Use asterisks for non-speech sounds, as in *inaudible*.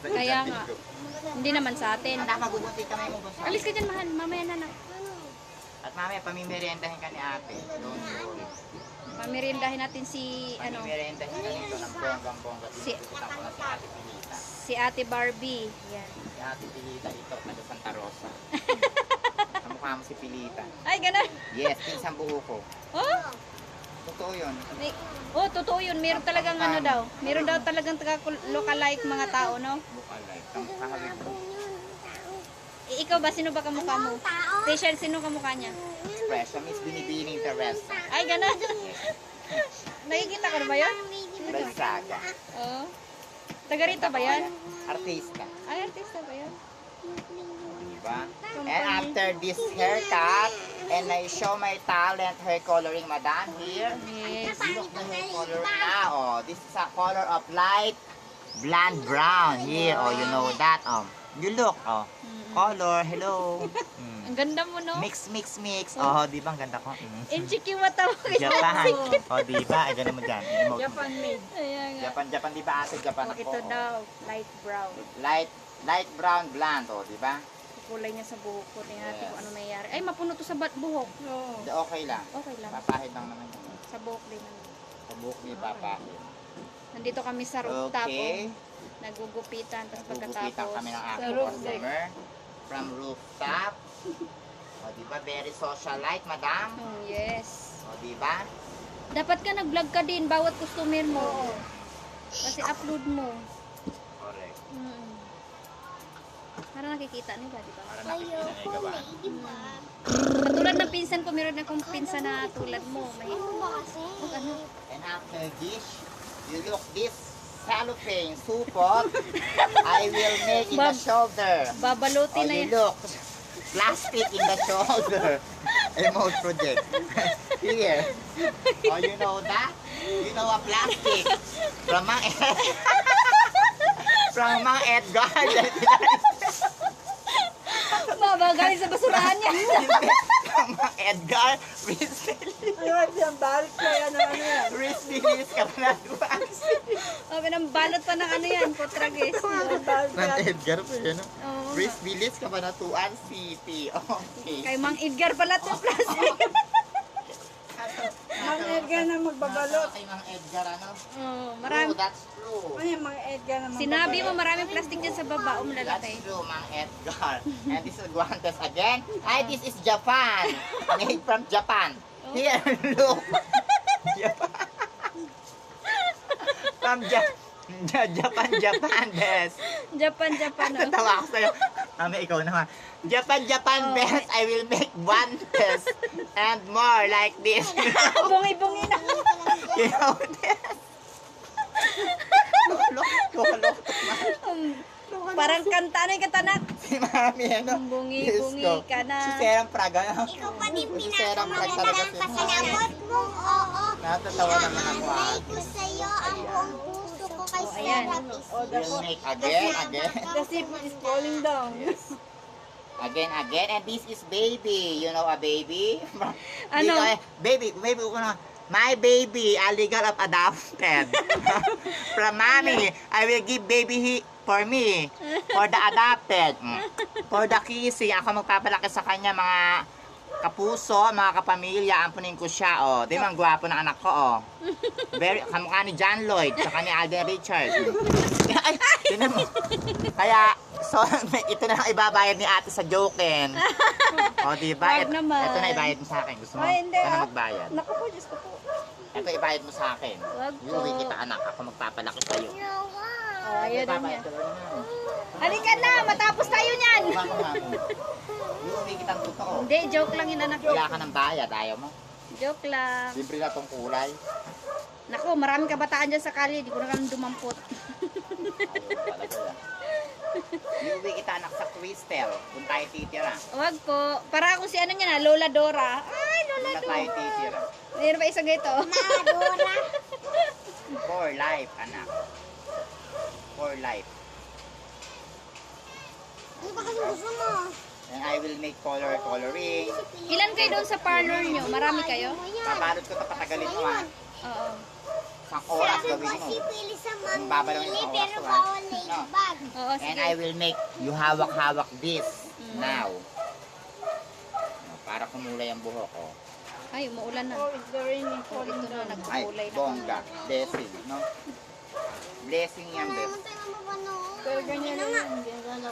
Kaya nga. Hindi naman sa atin. Anak, magugunti kamay mo ba? Alis ka dyan, mahal. Mamaya na na. At mamaya, pamimeriendahin ka ni ate. Don't worry. Pamirindahin natin si, ano, Pamimeriendahin ka nito ng bonggang-bongga. Si- si ate Pilita. si Ate Barbie. Yan. Si ate Pilita ito, taga Santa Rosa. *laughs* Kamukha mo si Pilita. Ay, ganun. Yes, pinsang buo ko. Oh, Totoo yun. may, oh, totoo yun. Meron talagang ano daw. Meron daw talagang taga lookalike mga tao, no? Mukha like. Kamukha hawig mo. I- ikaw ba? Sino ba kamukha mo? Facial, sino kamukha niya? Expression means binibining Teresa. Ay, ganun. *laughs* Nakikita ko na ba yun? Balsaga. Oo. Taga rito ba yan? Artista. Ay, artista ba yan? Diba? And after this haircut, and I show my talent hair coloring, madam, here. Yes. Look the hair color now. Oh, this is a color of light blonde brown. Here, oh, you know that. Oh, you look. Oh, color. Hello. *laughs* Mm. Ang ganda mo, no? Mix, mix, mix. Oh, di ba ang ganda ko? Mm. Inchiki wa tawag Japan. *laughs* Oh, di ba? Ay, ganun mo dyan. Emote mo. Japan made. Ayan nga. Japan, Japan, di ba ate? Japan Oh, ako. ito daw, light brown. Light, light brown blonde, oh, di ba? Kulay niya sa buhok ko. Tingnan natin Yes. kung ano nangyayari. Ay, mapuno to sa bat buhok. Di, Okay lang. Okay lang. Papahid lang naman yun. Sa buhok din. naman. Sa buhok ni papahid. Nandito kami sa rooftop. Okay. Oh. Nagugupitan. Tapos Gugupitan pagkatapos. kami ng sa aking roof customer from rooftop. *laughs* O, di ba? Very socialite, madam. Hmm, yes. O, di ba? Dapat ka nag-vlog ka din bawat customer mo. Kasi upload mo. Correct. Mm. Para nakikita nila, di ba? Para nakikita gawa. Katulad ng pinsan ko, meron akong pinsan na tulad mo. May, Huwag ano? And after this, you look this cellophane supot. *laughs* I will make in the Bab- shoulder. Babalutin Oh, na you yan. look. Plastic in the shoulder. *laughs* Emote project. *laughs* Here. Oh, you know that? You know a plastic. From Mang Ed. From Mang Edgar. Babagay sa basurahan niya. *laughs* Mang Edgar. Recently. Ayun, siyang balik ko yan, ano yan. Recently ka pa na O, pinambalot pa ng ano yan, balik Mang yan. Edgar pa yun. no? Oo. Chris Willis ka pa na tuan City. Okay. Kay Mang Edgar pala to, plastic. *laughs* Edgar na magbabalot. Kay Mang Edgar ano? Oo, marami. True, that's true. Ano yung mga Edgar na magbabalot? Sinabi mo maraming plastic dyan sa baba, um That's lalaki. true, Mang Edgar. *laughs* And this is Guantes again. Hi, this is Japan. Made from Japan. Here, look. Japan. *laughs* From ja- Ja- Japan, Japan, best. Japan, Japan, oh. Natawa ako sa'yo. Mami, ikaw naman. Japan, Japan, Oh. best. I will make one test and more like this. *laughs* Bungi-bungi na. you know this? Look, look, look. Um, Parang kanta na yung katanak. Si Mami, ano? Bungi-bungi ka na. Si Serang Praga. Ikaw pa din pinakamagandang pasalamat mo. Oo. Natatawa naman ako. ah. Ibigay ko sa'yo ang buong kay Oh, ayan. Sarah is We'll make again, again. The ship is falling down. Again, again. And this is baby. You know a baby? *laughs* Ano? Dito, eh, baby, baby, ano? My baby, a legal of adopted. *laughs* From mommy, I will give baby he- for me. For the adopted. Mm. For the kissing, ako magpapalaki sa kanya mga kapuso, mga kapamilya, ampunin ko siya, oh. Di man gwapo ng anak ko, oh. Very, kamukha ni John Lloyd, tsaka ni Alden Richards. *laughs* Ay, tinan mo. Kaya, so, *laughs* ito na lang ibabayad ni ate sa joken. *laughs* O, di ba? Wag Ito, naman. ito na ibayad mo sa akin. Gusto mo? Ay, hindi, ah. magbayad. Naku po, Diyos ko po. Ito ibayad mo sa akin. Wag po. Iuwi kita anak. Ako magpapalaki sa'yo. Oh, ayun na niya. Ko. Halika na, matapos tayo niyan. Iba ko nga. Iuwi kitang totoo. Hindi, joke lang yun anak. Wala ka ng bayad. Ayaw mo. Joke lang. Libre na tong kulay. Naku, maraming kabataan dyan sa kali. Di ko na kami dumampot. Iuwi kita anak sa Crystal. Kung tayo titira. Wag po. Para ako si ano niya na, Lola Dora. Ay, Lola Kung Dora. tayo titira. Mayroon pa isang ganito. Dora. For life, anak. For life. Ano ba kasi gusto mo? And I will make color coloring. Ilan kayo doon sa parlor nyo? Marami kayo? Pabalot ko ito patagalin mo ha. Oo. Isang oras gawin mo. Babalaw mamili yung pero oras ko, bawal na No. Oo, And sige. I will make you hawak-hawak this Mm. now. Para kumulay ang buhok ko. Ay, umuulan na. Oh, it's the raining Oh, falling ito na, down. Ay, nagkukulay na. bongga. Blessing, no? Blessing yan, Ano bes. naman tayo mababano? Pero ganyan na yan. Ganyan na